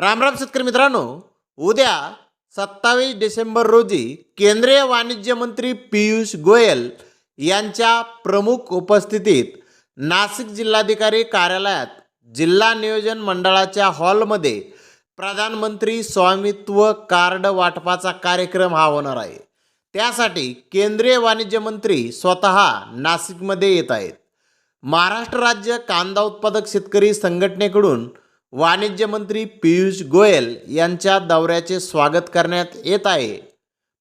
रामराम शेतकरी मित्रांनो उद्या सत्तावीस डिसेंबर रोजी केंद्रीय वाणिज्य मंत्री पियुष गोयल यांच्या प्रमुख उपस्थितीत नाशिक जिल्हाधिकारी कार्यालयात जिल्हा नियोजन मंडळाच्या हॉलमध्ये प्रधानमंत्री स्वामित्व कार्ड वाटपाचा कार्यक्रम हा होणार आहे. त्यासाठी केंद्रीय वाणिज्य मंत्री स्वतः नाशिकमध्ये येत आहेत. महाराष्ट्र राज्य कांदा उत्पादक शेतकरी संघटनेकडून वाणिज्य मंत्री पियुष गोयल यांच्या दौऱ्याचे स्वागत करण्यात येत आहे.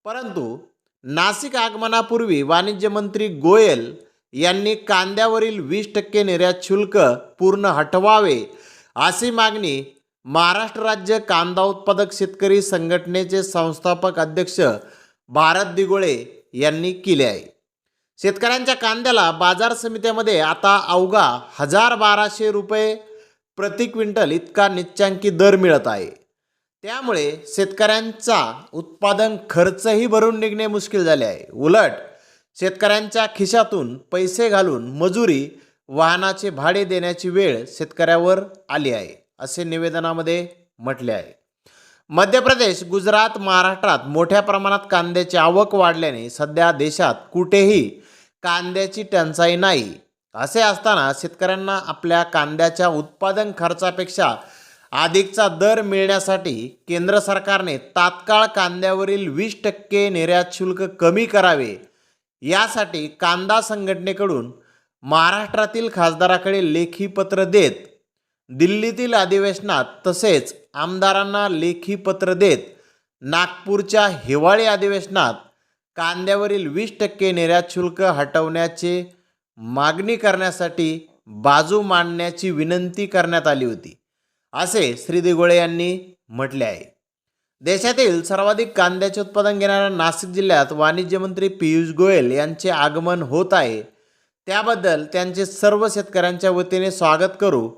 परंतु नाशिक आगमनापूर्वी वाणिज्य मंत्री गोयल यांनी कांद्यावरील वीस टक्के निर्यात शुल्क पूर्ण हटवावे अशी मागणी महाराष्ट्र राज्य कांदा उत्पादक शेतकरी संघटनेचे संस्थापक अध्यक्ष भारत दिगोळे यांनी केली आहे. शेतकऱ्यांच्या कांद्याला बाजार समित्यामध्ये आता अवघा हजार बाराशे रुपये प्रति क्विंटल इतका निच्चांकी दर मिळत आहे. त्यामुळे शेतकऱ्यांचा उत्पादन खर्चही भरून निघणे मुश्किल झाले आहे. उलट शेतकऱ्यांच्या खिशातून पैसे घालून मजुरी वाहनाचे भाडे देण्याची वेळ शेतकऱ्यावर आली आहे असे निवेदनामध्ये म्हटले आहे. मध्य प्रदेश गुजरात महाराष्ट्रात मोठ्या प्रमाणात कांद्याची आवक वाढल्याने सध्या देशात कुठेही कांद्याची टंचाई नाही. असे असताना शेतकऱ्यांना आपल्या कांद्याच्या उत्पादन खर्चापेक्षा अधिकचा दर मिळण्यासाठी केंद्र सरकारने तात्काळ कांद्यावरील वीस टक्के निर्यात शुल्क कमी करावे. यासाठी कांदा संघटनेकडून महाराष्ट्रातील खासदाराकडे लेखी पत्र देत दिल्लीतील अधिवेशनात तसेच आमदारांना लेखी पत्र देत नागपूरच्या हिवाळी अधिवेशनात कांद्यावरील वीस टक्के निर्यात शुल्क हटवण्याचे मागणी करण्यासाठी बाजू मांडण्याची विनंती करण्यात आली होती असे श्री दिगोळे यांनी म्हटले आहे. देशातील सर्वाधिक कांद्याचे उत्पादन घेणाऱ्या नाशिक जिल्ह्यात वाणिज्य मंत्री पियुष गोयल यांचे आगमन होत आहे. त्याबद्दल त्यांचे सर्व शेतकऱ्यांच्या वतीने स्वागत करू.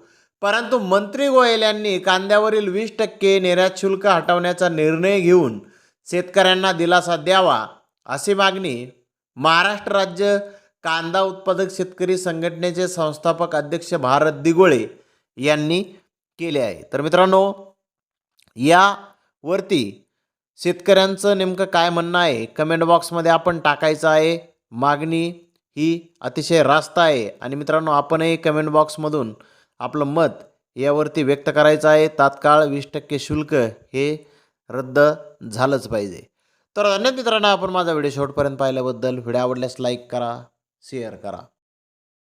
परंतु मंत्री गोयल यांनी कांद्यावरील वीस टक्के निर्यात शुल्क हटवण्याचा निर्णय घेऊन शेतकऱ्यांना दिलासा द्यावा अशी मागणी महाराष्ट्र राज्य कांदा उत्पादक शेतकरी संघटनेचे संस्थापक अध्यक्ष भारत दिगोळे यांनी केले आहे. तर मित्रांनो यावरती शेतकऱ्यांचं नेमकं काय म्हणणं आहे कमेंट बॉक्समध्ये आपण टाकायचं आहे. मागणी ही अतिशय रास्त आहे. आणि मित्रांनो आपणही कमेंट बॉक्समधून आपलं मत यावरती व्यक्त करायचं आहे. तात्काळ वीस टक्के शुल्क हे रद्द झालंच पाहिजे. तर अन्य मित्रांनो आपण माझा व्हिडिओ शेवटपर्यंत पाहिल्याबद्दल. व्हिडिओ आवडल्यास लाईक करा. शेअर करा